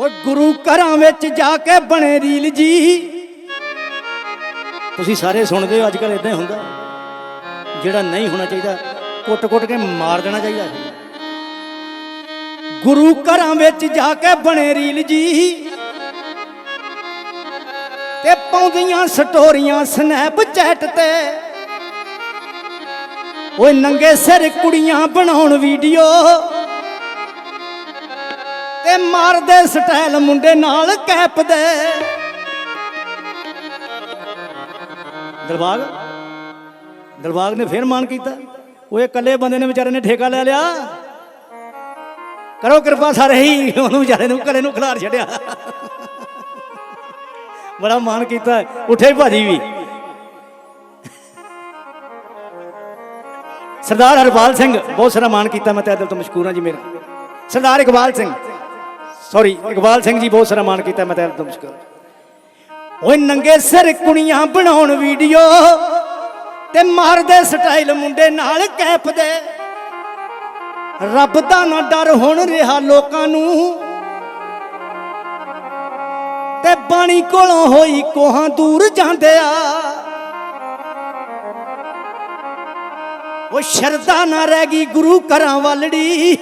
ਓ ਗੁਰੂ ਘਰਾਂ ਵਿੱਚ ਜਾ ਕੇ ਬਣੇ ਰੀਲ ਜੀ। ਤੁਸੀਂ ਸਾਰੇ ਸੁਣਦੇ ਹੋ ਅੱਜ ਕੱਲ ਇਦਾਂ ਹੁੰਦਾ। ਜਿਹੜਾ ਨਹੀਂ ਹੋਣਾ ਚਾਹੀਦਾ, ਕੁੱਟ-ਕੁੱਟ ਕੇ ਮਾਰ ਦੇਣਾ ਚਾਹੀਦਾ। ਗੁਰੂ ਘਰਾਂ ਵਿੱਚ ਜਾ ਕੇ ਬਣੇ ਰੀਲ ਜੀ। ਤੇ ਪਾਉਂਦੀਆਂ ਸਟੋਰੀਆਂ ਸਨੈਪਚੈਟ ਤੇ। ਓਏ ਨੰਗੇ ਸਿਰ ਕੁੜੀਆਂ ਬਣਾਉਣ ਵੀਡੀਓ ਤੇ ਮਾਰਦੇ ਸਟਾਈਲ ਮੁੰਡੇ ਨਾਲ ਕੈਪ ਦੇ ਦਿਲਬਾਗ ਦਿਲਬਾਗ ਨੇ ਫੇਰ ਮਾਨ ਕੀਤਾ। ਉਹ ਇਕੱਲੇ ਬੰਦੇ ਨੇ ਵਿਚਾਰੇ ਨੇ ਠੇਕਾ ਲੈ ਲਿਆ। ਕਰੋ ਕਿਰਪਾ ਸਾਰੇ ਹੀ, ਉਹਨੂੰ ਵਿਚਾਰੇ ਨੂੰ ਇਕੱਲੇ ਨੂੰ ਖਿਲਾਰ ਛੱਡਿਆ। ਬੜਾ ਮਾਨ ਕੀਤਾ। ਉੱਠੇ ਭਾਜੀ ਵੀ। ਸਰਦਾਰ ਹਰਪਾਲ ਸਿੰਘ, ਬਹੁਤ ਸਾਰਾ ਮਾਨ ਕੀਤਾ ਮੈਂ ਤੇਰੇ ਦਿਲ ਤੋਂ ਮਸ਼ਕੂਰ ਹਾਂ ਜੀ ਮੇਰਾ। ਸਰਦਾਰ ਇਕਬਾਲ ਸਿੰਘ। ਸੌਰੀ ਇਕਬਾਲ ਸਿੰਘ ਜੀ ਬਹੁਤ ਸਾਰਾ ਮਾਨ ਕੀਤਾ, ਮੈਂ ਤੇਰੇ ਦਿਲ ਓਏ ਨੰਗੇ ਸਿਰ ਕੁੜੀਆਂ ਬਣਾਉਣ ਵੀਡੀਓ ਤੇ ਮਾਰਦੇ ਸਟਾਈਲ ਮੁੰਡੇ ਨਾਲ ਕੈਪ ਦੇ। ਰੱਬ ਦਾ ਨਾ ਡਰ ਹੁਣ ਰਿਹਾ ਲੋਕਾਂ ਨੂੰ। ਤੇ ਬਾਣੀ ਕੋਲੋਂ ਹੋਈ ਕੋਹਾਂ ਦੂਰ ਜਾਂਦੇ ਆ। ਉਹ ਸ਼ਰਧਾ ਨਾ ਰਹਿ ਗਈ ਗੁਰੂ ਘਰਾਂ ਵਾਲੜੀ।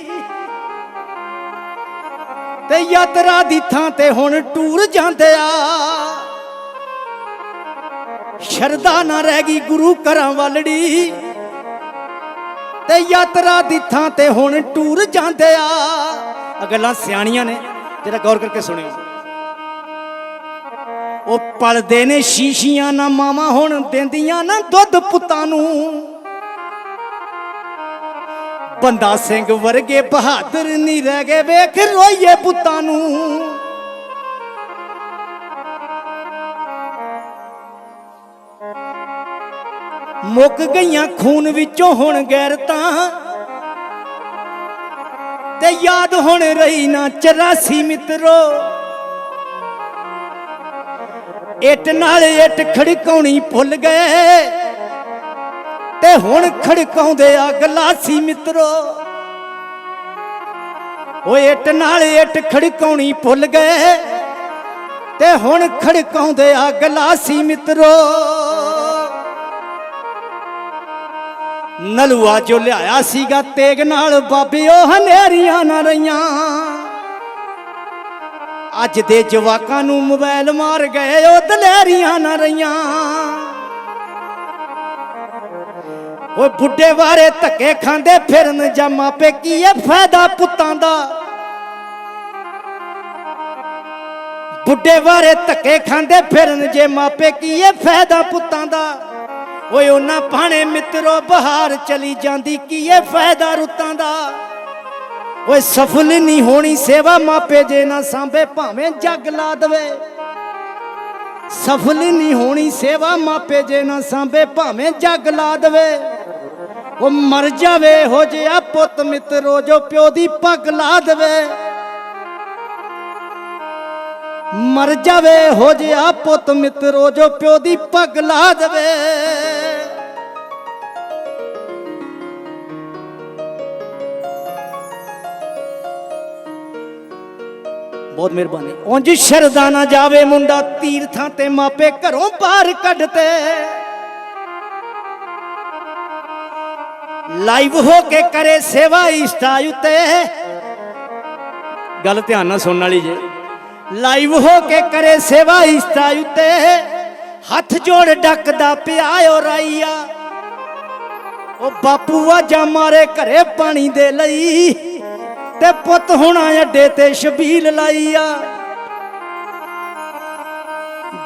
ਤੇ ਯਾਤਰਾ ਦੀ ਥਾਂ ਤੇ ਹੁਣ ਟੂਰ ਜਾਂਦੇ ਆ ਸ਼ਰਧਾ ਨਾ ਰਹਿ ਗਈ ਗੁਰੂ ਘਰਾਂ ਵਾਲੜੀ। ਤੇ ਯਾਤਰਾ ਦੀ ਥਾਂ ਤੇ ਹੁਣ ਟੂਰ ਜਾਂਦੇ ਆ ਆ ਗੱਲਾਂ ਸਿਆਣੀਆਂ ਨੇ ਜਿਹੜਾ ਗੌਰ ਕਰਕੇ ਸੁਣਿਓ। ਉਹ ਪਲਦੇ ਨੇ ਸ਼ੀਸ਼ੀਆਂ ਨਾ ਮਾਵਾਂ ਹੁਣ ਦਿੰਦੀਆਂ ਨਾ ਦੁੱਧ ਪੁੱਤਾਂ ਨੂੰ। ਬੰਦਾ ਸਿੰਘ ਵਰਗੇ ਬਹਾਦਰ ਨਹੀਂ ਰਹਿ ਗਏ ਵੇਖ ਰੋਈਏ ਪੁੱਤਾਂ ਨੂੰ। ਮੁੱਕ ਗਈਆਂ ਖੂਨ ਵਿੱਚੋਂ ਹੁਣ ਗੈਰਤਾਂ, ਤੇ ਯਾਦ ਹੁਣ ਰਹੀ ਨਾ 84 ਮਿੱਤਰੋ। ਇੱਟ ਨਾਲ ਇੱਟ ਖੜਕਾਉਣੀ ਭੁੱਲ ਗਏ ਤੇ ਹੁਣ ਖੜਕਾਉਂਦੇ ਆ ਗਲਾਸੀ ਮਿੱਤਰੋ। ਓਏ ਇੱਟ ਨਾਲ ਇੱਟ ਖੜਕਾਉਣੀ ਭੁੱਲ ਗਏ। ਤੇ ਹੁਣ ਖੜਕਾਉਂਦੇ ਆ ਗਲਾਸੀ ਮਿੱਤਰੋ। ਨਲੂਆ ਜੋ ਲਿਆਇਆ ਸੀਗਾ ਤੇਗ ਨਾਲ ਬਾਬੇ ਉਹ ਹਨੇਰੀਆਂ ਨਾ ਰਹੀਆਂ। ਅੱਜ ਦੇ ਜਵਾਕਾਂ ਨੂੰ ਮੋਬਾਈਲ ਮਾਰ ਗਏ, ਉਹ ਦਲੇਰੀਆਂ ਨਾ ਰਹੀਆਂ। ਓਏ ਬੁੱਢੇ ਵਾਰੇ ਧੱਕੇ ਖਾਂਦੇ ਫਿਰਨ ਜਾਂ ਮਾਪੇ ਕੀ ਇਹ ਫਾਇਦਾ ਪੁੱਤਾਂ ਦਾ? ਬੁੱਢੇ ਵਾਰੇ ਧੱਕੇ ਖਾਂਦੇ ਫਿਰਨ ਜੇ ਮਾਪੇ ਕੀ ਇਹ ਫਾਇਦਾ ਪੁੱਤਾਂ ਦਾ? ਓਏ ਉਹਨਾਂ ਭਾਣੇ ਮਿੱਤਰੋ ਬਹਾਰ ਚਲੀ ਜਾਂਦੀ ਕੀ ਇਹ ਫਾਇਦਾ ਰੁੱਤਾਂ ਦਾ? ਓਏ ਸਫਲ ਨਹੀਂ ਹੋਣੀ ਸੇਵਾ ਮਾਪੇ ਜੇ ਨਾ ਸਾਂਭੇ ਭਾਵੇਂ ਜੱਗ ਲਾ ਦਵੇ। ਸਫਲ ਨਹੀਂ ਹੋਣੀ ਸੇਵਾ ਮਾਪੇ ਜੇ ਨਾ ਸਾਂਭੇ ਭਾਵੇਂ ਜੱਗ ਲਾ ਦਵੇ। ਉਹ ਮਰ ਜਾਵੇ, ਹੋ ਜਿਆ ਪੁੱਤ ਮਿੱਤਰੋ, ਜੋ ਪਿਓ ਦੀ ਪੱਗ ਲਾ ਦੇਵੇ। ਮਰ ਜਾਵੇ, ਹੋ ਜਿਆ ਪੁੱਤ ਮਿੱਤਰੋ, ਜੋ ਪਿਓ ਦੀ ਪੱਗ ਲਾ ਦੇਵੇ। ਬਹੁਤ ਮਿਹਰਬਾਨੀ। ਉਂਝ ਸ਼ਰਦਾ ਨਾ ਜਾਵੇ ਮੁੰਡਾ, ਤੀਰਥਾਂ ਤੇ ਮਾਪੇ ਘਰੋਂ ਬਾਹਰ ਕੱਢਤੇ ਲਾਈਵ ਹੋ ਕੇ ਕਰੇ ਸੇਵਾ ਇੰਸਟਾ ਉਤੇ। ਗੱਲ ਧਿਆਨ ਨਾਲ ਸੁਣਨ ਵਾਲੀ ਜੇ। ਲਾਈਵ ਹੋ ਕੇ ਕਰੇ ਸੇਵਾ ਇੰਸਟਾ ਉਤੇ। ਹੱਥ ਜੋੜ ਡੱਕਦਾ ਪਿਆ ਓ ਰਾਈਆ। ਉਹ ਬਾਪੂ ਆਜਾ ਮਾਰੇ ਘਰੇ ਪਾਣੀ ਦੇ ਲਈ। ਤੇ ਪੁੱਤ ਹੁਣਾ ਅੱਡੇ ਤੇ ਸ਼ਬੀਲ ਲਾਈ ਆ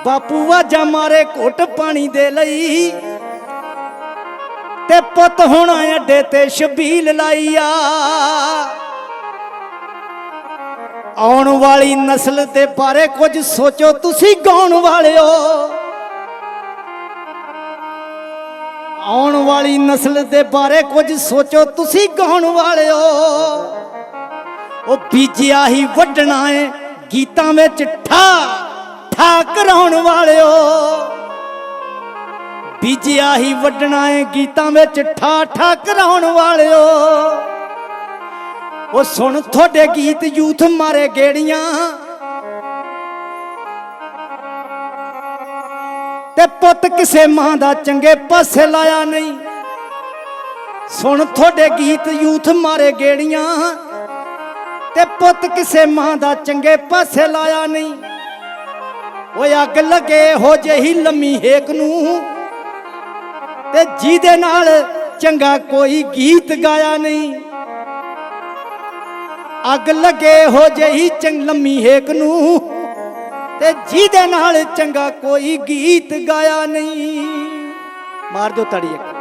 ਬਾਪੂ ਆਜਾ ਮਾਰੇ ਘੁੱਟ ਪਾਣੀ ਦੇ ਲਈ। ਤੇ ਪੁੱਤ ਹੁਣ ਅੱਡੇ ਤੇ ਸ਼ਬੀਲ ਲਾਈ ਆ ਆਉਣ ਵਾਲੀ ਨਸਲ ਦੇ ਬਾਰੇ ਕੁਝ ਸੋਚੋ ਤੁਸੀਂ ਗਾਉਣ ਵਾਲਿਓ। ਆਉਣ ਵਾਲੀ ਨਸਲ ਦੇ ਬਾਰੇ ਕੁਝ ਸੋਚੋ ਤੁਸੀਂ ਗਾਉਣ ਵਾਲਿਓ। ਉਹ ਬੀਜਿਆ ਹੀ ਵੱਢਣਾ ਏ, ਗੀਤਾਂ ਵਿੱਚ ਠਾ ਠਾ ਕਰਾਉਣ ਵਾਲਿਓ। ਬੀਜਿਆ ਹੀ ਵੱਢਣਾ ਏ ਗੀਤਾਂ ਵਿੱਚ ਠਾ ਠਾ ਕਰਾਉਣ ਵਾਲਿਓ। ਉਹ ਸੁਣ ਤੁਹਾਡੇ ਗੀਤ ਯੂਥ ਮਾਰੇ ਗੇੜੀਆਂ। ਤੇ ਪੁੱਤ ਕਿਸੇ ਮਾਂ ਦਾ ਚੰਗੇ ਪਾਸੇ ਲਾਇਆ ਨਹੀਂ। ਸੁਣ ਤੁਹਾਡੇ ਗੀਤ ਯੂਥ ਮਾਰੇ ਗੇੜੀਆਂ। ਤੇ ਪੁੱਤ ਕਿਸੇ ਮਾਂ ਦਾ ਚੰਗੇ ਪਾਸੇ ਲਾਇਆ ਨਹੀਂ। ਉਹ ਅੱਗ ਲੱਗੇ ਹੋ ਜਹੀ ਲੰਮੀ ਹੇਕ ਨੂੰ। ਤੇ ਜਿਹਦੇ ਨਾਲ ਚੰਗਾ ਕੋਈ ਗੀਤ ਗਾਇਆ ਨਹੀਂ। ਅੱਗ ਲੱਗੇ ਹੋ ਜਿਹੀ ਚੰਗ ਲੰਮੀ ਹੇਕ ਨੂੰ, ਤੇ ਜਿਹਦੇ ਨਾਲ ਚੰਗਾ ਕੋਈ ਗੀਤ ਗਾਇਆ ਨਹੀਂ। ਮਾਰ ਦਿਓ ਤੜੀ ਇੱਕ।